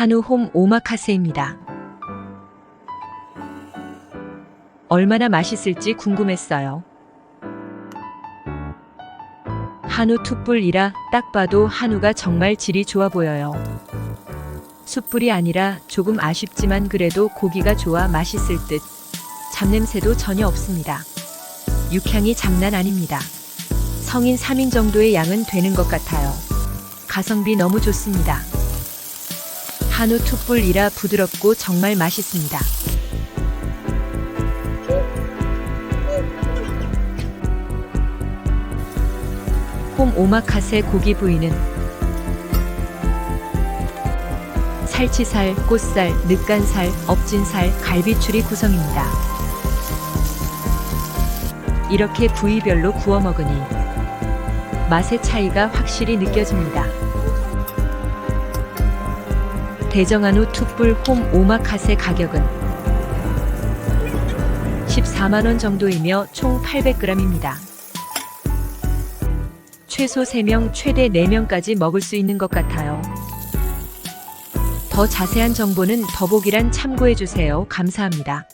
한우 홈 오마카세입니다. 얼마나 맛있을지 궁금했어요. 한우 툭불이라 딱 봐도 한우가 정말 질이 좋아 보여요. 숯불이 아니라 조금 아쉽지만 그래도 고기가 좋아 맛있을 듯. 잡냄새도 전혀 없습니다. 육향이 장난 아닙니다. 성인 3인 정도의 양은 되는 것 같아요. 가성비 너무 좋습니다. 한우 툭불이라 부드럽고 정말 맛있습니다. 홈 오마카세 고기 부위는 살치살, 꽃살, 늑간살, 엎진살, 갈비줄이 구성입니다. 이렇게 부위별로 구워 먹으니 맛의 차이가 확실히 느껴집니다. 대정한우 툭불 홈 오마카세 가격은 14만원 정도이며 총 800g입니다. 최소 3명, 최대 4명까지 먹을 수 있는 것 같아요. 더 자세한 정보는 더보기란 참고해주세요. 감사합니다.